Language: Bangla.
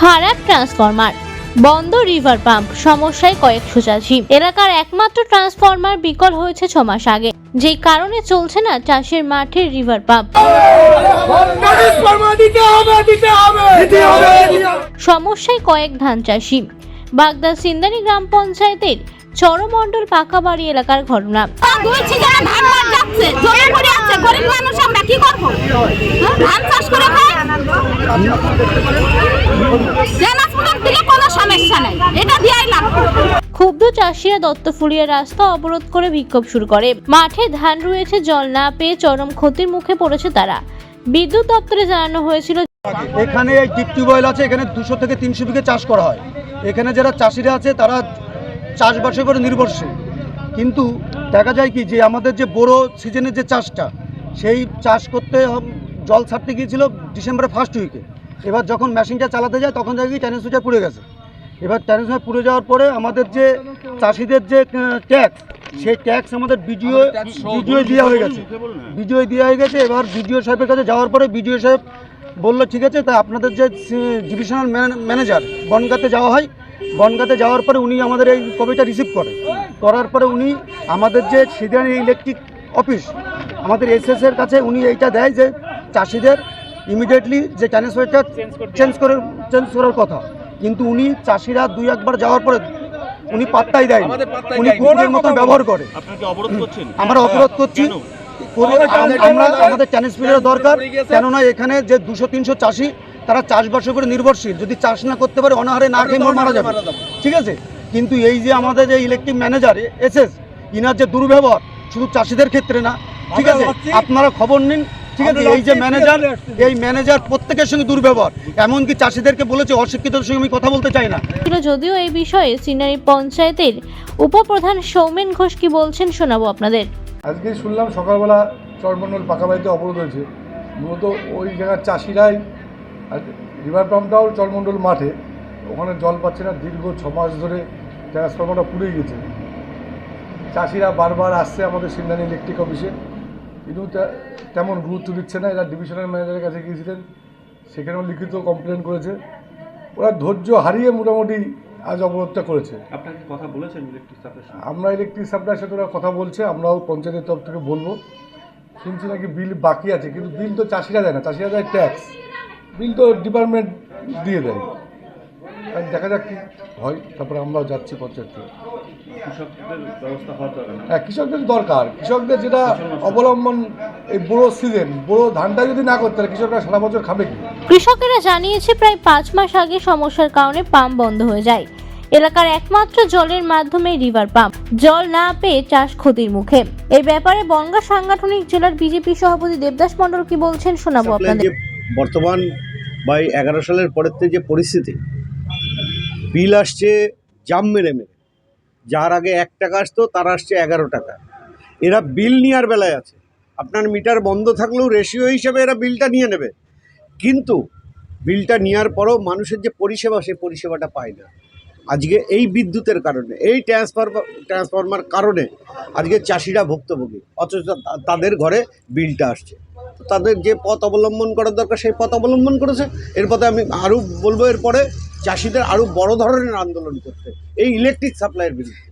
খারাপ ট্রান্সফরমার, বন্ধ রিভার পাম্প, সমস্যায় কয়েকশো চাষি এলাকার একমাত্র ট্রান্সফরমার বিকল হয়েছে ছ মাস আগে। যেই কারণে চলছে না চাষের মাঠের রিভার পাম্প। সমস্যায় কয়েক ধান চাষি। বাগদা সিন্দানি গ্রাম পঞ্চায়েতের চরমণ্ডল পাকাবাড়ি এলাকার ঘটনা দুই ঠিকানা ধান মার যাচ্ছে জমি পড়ে আছে গরিব মানুষ আমরা কি করব হ্যাঁ? ধান চাষ করে খাই ট্রান্সপোর্ট দিলে কোনো সমস্যা নেই এটা দিয়াই লাগবে ক্ষুব্ধ চাষিরা দত্তফুলিয়া রাস্তা অবরোধ করে বিক্ষোভ শুরু করে। মাঠে ধান রয়েছে জল না পেয়ে চরম ক্ষতির মুখে পড়েছে তারা। বিদ্যুৎ দপ্তরে জানানো হয়েছিল এখানে এই ডিপ টিউবওয়েল আছে এখানে দুশো থেকে তিনশো বিঘে চাষ করা হয়। এখানে যারা চাষিরা আছে তারা চাষবাসের উপরে নির্ভরশীল। কিন্তু দেখা যায় কি যে আমাদের যে বড় সিজনের যে চাষটা সেই চাষ করতে জল ছাড়তে গিয়েছিল ডিসেম্বরের ফার্স্ট উইকে এবার যখন মেশিনটা চালাতে যায় তখন দেখি ট্যানেস সুইচা পুড়ে গেছে। এবার ট্যানেস সুইচা পুড়ে যাওয়ার পরে আমাদের যে চাষিদের যে ট্যাক্স সেই ট্যাক্স আমাদের বিডিও বিডিও দেওয়া হয়ে গেছে। বিডিও দেওয়া হয়ে গেছে এবার বিডিও সাহেবের কাছে যাওয়ার পরে বিডিও সাহেব বলল ঠিক আছে তা আপনাদের যে ডিভিশনাল ম্যানেজার বনগাতে যাওয়া হয়। বনগাতে যাওয়ার পরে উনি আমাদের এই কপিটা রিসিভ করে। করার পরে উনি আমাদের যে সিদানি ইলেকট্রিক অফিস আমাদের এসএস এর কাছে উনি এইটা দেয় যে চাষিদের ইমিডিয়েটলি যে ট্রান্সফারটা চেঞ্জ করে চেঞ্জ করার কথা। কিন্তু উনি চাষিরা দুই একবার যাওয়ার পরে উনি পাত্তাই দেয় উনি কুকুরের মতো ব্যবহার করে। আমরা অবরোধ করছি। আমরা আমাদের ট্রান্সমিটার দরকার। কেননা এখানে যে দুশো তিনশো চাষি তারা চাষবাসের উপরে নির্ভরশীল। যদি চাষ না করতে পারে অনাহারে না খেয়ে মর মারা যাবে। ঠিক আছে? কিন্তু এই যে আমাদের যে ইলেকট্রিক ম্যানেজার এসএস ইনার যে দুর্ব্যবহার শুধু চাষিদের ক্ষেত্রে না। ঠিক আছে? আপনারা খবর নিন ঠিক আছে এই যে ম্যানেজার এই ম্যানেজার প্রত্যেকের সঙ্গে দুর্ব্যবহার। এমনকি চাষিদেরকে বলেছে অশিক্ষিতদের সঙ্গে আমি কথা বলতে চাই না। যদিও এই বিষয়ে সিনারি পঞ্চায়েতের উপপ্রধান সৌমেন ঘোষ কি বলছেন শোনাবো আপনাদের। আজকে শুনলাম সকালবেলা চরমন্ডল পাকা বাড়িতে অবরোধ হয়েছে। মূলত ওই জায়গার চাষিরাই আর রিভার পাম্পটাও চরমন্ডল মাঠে ওখানে জল পাচ্ছে না দীর্ঘ ছ মাস ধরে ট্রান্সফর্মারটা পুড়ে গেছে চাষিরা বারবার আসছে আমাদের সিন্ধানি ইলেকট্রিক অফিসে। কিন্তু তেমন গুরুত্ব দিচ্ছে না এরা ডিভিশনাল ম্যানেজারের কাছে গিয়েছিলেন সেখানেও লিখিত কমপ্লেন করেছে। ওরা ধৈর্য হারিয়ে মোটামুটি আজ অবরোধটা করেছে। আপনাকে কথা বলেছেন ইলেকট্রিক সাথে আমরা ইলেকট্রিক সাপ্লাইয়ের সাথে ওরা কথা বলছে আমরাও পঞ্চায়েতের তরফ থেকে বলব। শুনছি নাকি বিল বাকি আছে কিন্তু বিল তো চাষিরা দেয় না চাষিরা দেয় ট্যাক্স বিল তো ডিপার্টমেন্ট দিয়ে দেয়। দেখা যাক কি হয়। তারপরে আমরাও যাচ্ছি পঞ্চায়েত হ্যাঁ কৃষকদের দরকার। কৃষকদের যেটা অবলম্বন এই বড়ো সিজন বড়ো ধানটা যদি না করতে পারে কৃষকরা সারা বছর খাবে কি? কৃষকেরা জানিয়েছে প্রায় পাঁচ মাস আগে সমস্যার কারণে পাম্প বন্ধ হয়ে যায়। এলাকার একমাত্র জলের মাধ্যমে রিভার পাম্প। জল না পেয়ে চাষ ক্ষতির মুখে। এই ব্যাপারে বনগা সাংগঠনিক জেলার বিজেপি সভাপতি দেবদাস মণ্ডল কি বলছেন শোনাবো আপনাদের। বর্তমান বা এই এগারো সালের পরের থেকে যে পরিস্থিতি বিল আসছে জাম মেরে মেরে। যার আগে এক টাকা আসতো, তার আসছে এগারো টাকা। এরা বিল নেওয়ার বেলায় আছে। আপনার মিটার বন্ধ থাকলেও রেশিও হিসেবে এরা বিলটা নিয়ে নেবে। কিন্তু বিলটা নেওয়ার পরেও মানুষের যে পরিষেবা সেই পরিষেবাটা পায় না। আজকে এই বিদ্যুতের কারণে, এই ট্রান্সফরমার ট্রান্সফরমার কারণে আজকে চাষিরা ভুক্তভোগী। অথচ তাদের ঘরে বিলটা আসছে। তাদের যে পথ অবলম্বন করার দরকার, সেই পথ অবলম্বন করেছে। এর পথে আমি আরও বলব, এরপরে চাষিদের আরও বড় ধরনের আন্দোলন করতে। এই ইলেকট্রিক সাপ্লাইয়ের বিরুদ্ধে।